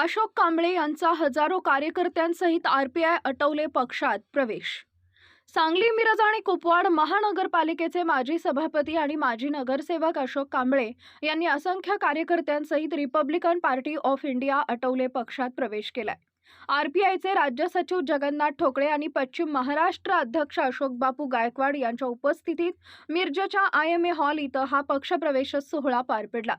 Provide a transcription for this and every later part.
अशोक कांबळे यांचा हजारो कार्यकर्त्यांसहित आरपीआय अटवले पक्षात प्रवेश. सांगली मिरज आणि कुपवाड महानगरपालिकेचे माजी सभापती आणि माजी नगरसेवक अशोक कांबळे यांनी असंख्य कार्यकर्त्यांसहित Republican Party of India Athawale पक्षात प्रवेश केलाय. आरपीआयचे राज्य सचिव जगन्नाथ ठोकळे आणि पश्चिम महाराष्ट्र अध्यक्ष अशोक बापू गायकवाड यांच्या उपस्थितीत मिरजेच्या आय एम ए हॉल इथं हा पक्षप्रवेश सोहळा पार पडला.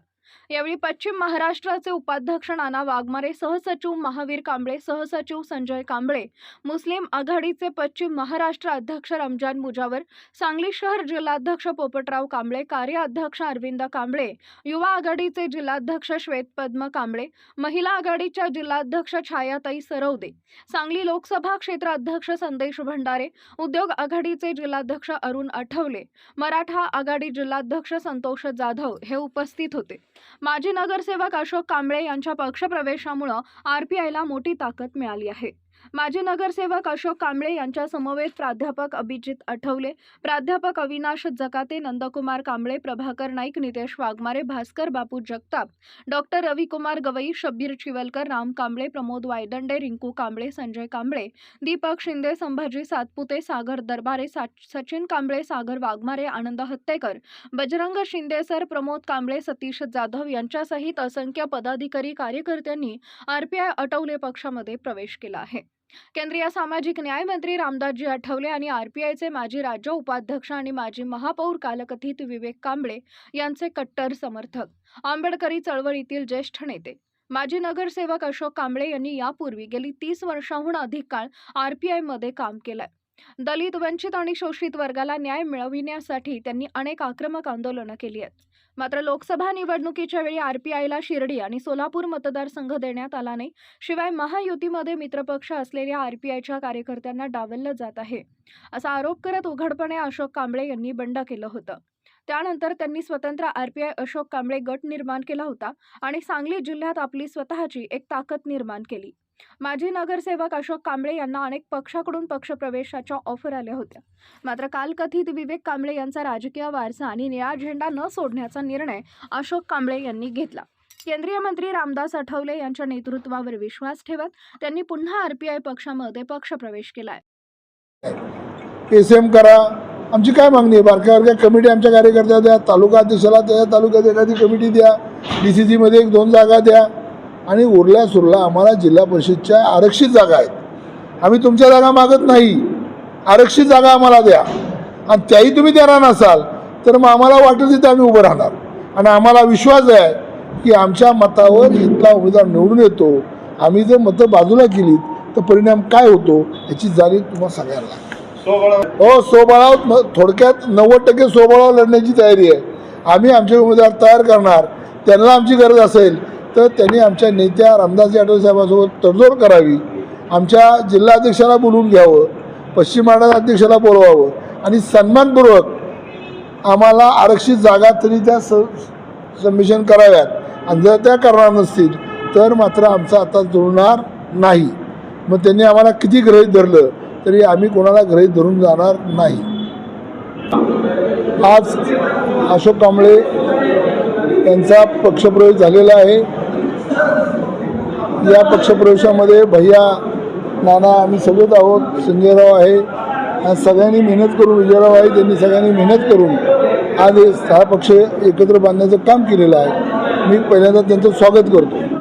यावेळी पश्चिम महाराष्ट्राचे उपाध्यक्ष नाना वाघमारे सहसचिव महावीर कांबळे सहसचिव संजय कांबळे मुस्लिम आघाडीचे पश्चिम महाराष्ट्र अध्यक्ष रमजान मुजावर सांगली शहर जिल्हाध्यक्ष पोपटराव कांबळे कार्याध्यक्ष अरविंद कांबळे युवा आघाडीचे जिल्हाध्यक्ष श्वेतपद्म कांबळे महिला आघाडीच्या जिल्हाध्यक्ष छायाताई सरवदे सांगली लोकसभा क्षेत्र अध्यक्ष संदेश भंडारे उद्योग आघाडीचे जिल्हाध्यक्ष अरुण आठवले मराठा आघाडी जिल्हाध्यक्ष संतोष जाधव हे उपस्थित होते. माजी नगरसेवक अशोक कांबळे यांच्या पक्षप्रवेशामुळं आरपीआयला मोठी ताकद मिळाली आहे. माजी नगरसेवक अशोक कांबळे यांच्या समवेत प्राध्यापक अभिजित आठवले प्राध्यापक अविनाश जकाते नंदकुमार कांबळे प्रभाकर नाईक नितेश वाघमारे भास्कर बापू जगताप डॉक्टर रविकुमार गवई शब्बीर चिवलकर राम कांबळे प्रमोद वायदंडे रिंकू कांबळे संजय कांबळे दीपक शिंदे संभाजी सातपुते सागर दरबारे सा सचिन कांबळे सागर वाघमारे आनंद हत्तेकर बजरंग शिंदे सर प्रमोद कांबळे सतीश जाधव यांच्यासहित असंख्य पदाधिकारी कार्यकर्त्यांनी आरपीआय अटवले पक्षामध्ये प्रवेश केला आहे. केंद्रीय सामाजिक न्याय मंत्री रामदासजी आठवले आणि आरपीआयचे माजी राज्य उपाध्यक्ष आणि माजी महापौर कालकथित विवेक कांबळे यांचे कट्टर समर्थक. आंबेडकरी चळवळीतील ज्येष्ठ नेते. माजी नगरसेवक अशोक कांबळे यांनी यापूर्वी गेली तीस वर्षांहून अधिक काळ आरपीआयमध्ये काम केलंय. दलित वंचित आणि शोषित वर्गाला न्याय मिळविण्यासाठी त्यांनी अनेक आक्रमक आंदोलनं केली आहेत. मात्र लोकसभा निवडणुकीच्या वेळी आरपीआयला शिर्डी आणि सोलापूर मतदारसंघ देण्यात आला नाही. शिवाय महायुतीमध्ये मित्रपक्ष असलेल्या आरपीआयच्या कार्यकर्त्यांना डावललं जात आहे. असा आरोप करत उघडपणे अशोक कांबळे यांनी बंड केलं होतं. त्यानंतर त्यांनी स्वतंत्र आरपीआय अशोक कांबळे गट निर्माण केला होता आणि सांगली जिल्ह्यात आपली स्वतःची एक ताकद निर्माण केली. माजी नगरसेवक अशोक कांबळे यांना अनेक पक्षाकडून पक्षप्रवेशाच्या ऑफर आल्या होत्या. मात्र काल कथित विवेक कांबळे यांचा राजकीय वारसा आणि निळा झेंडा न सोडण्याचा निर्णय अशोक कांबळे यांनी घेतला. केंद्रीय मंत्री रामदास आठवले यांच्या नेतृत्वावर विश्वास ठेवत त्यांनी पुन्हा आरपीआय पक्षामध्ये पक्षप्रवेश केलाय. एस एम करा. आमची काय मागणी आहे? बारक्या बारक्या कमिटी आमच्या कार्यकर्त्या द्या तालुका अध्यक्षाला त्या तालुक्यात एखादी कमिटी द्या डी सी सीमध्ये एक दोन जागा द्या. आणि उरल्या सुरला आम्हाला जिल्हा परिषदच्या आरक्षित जागा आहेत. आम्ही तुमच्या जागा मागत नाही. आरक्षित जागा आम्हाला द्या. आणि त्याही तुम्ही देणार नसाल तर मग आम्हाला वाटेल तिथे आम्ही उभं राहणार. आणि आम्हाला विश्वास आहे की आमच्या मतावर इथला उमेदवार निवडून येतो. आम्ही जर मतं बाजूला केलीत तर परिणाम काय होतो याची जाणीव तुम्हाला सगळ्यांना. हो सोबळाव थोडक्यात नव्वद टक्के सोबळाव लढण्याची तयारी आहे. आम्ही आमचे उमेदवार तयार करणार. त्यांना आमची गरज असेल. तर त्यांनी आमच्या नेत्या रामदास आठवले साहेबांसोबत तडजोड करावी आमच्या जिल्हाध्यक्षाला बोलवून घ्यावं पश्चिम अध्यक्षाला बोलवावं आणि सन्मानपूर्वक आम्हाला आरक्षित जागा तरी त्या स सबमिशन कराव्यात. आणि जर त्या करणार नसतील तर मात्र आमचा आता जुळणार नाही. मग त्यांनी आम्हाला किती गृहीत धरलं तरी आम्ही कोणाला गृहीत धरून जाणार नाही. आज अशोक कांबळे यांचा पक्षप्रवेश झालेला आहे. या पक्षप्रवेशामध्ये भैया नाना आम्ही सगळेच आहोत. संजयराव आहे. आणि सगळ्यांनी मेहनत करून विजयराव आहे त्यांनी सगळ्यांनी मेहनत करून आज हे सहा पक्ष एकत्र बांधण्याचं काम केलेलं आहे. मी पहिल्यांदा त्यांचं स्वागत करतो.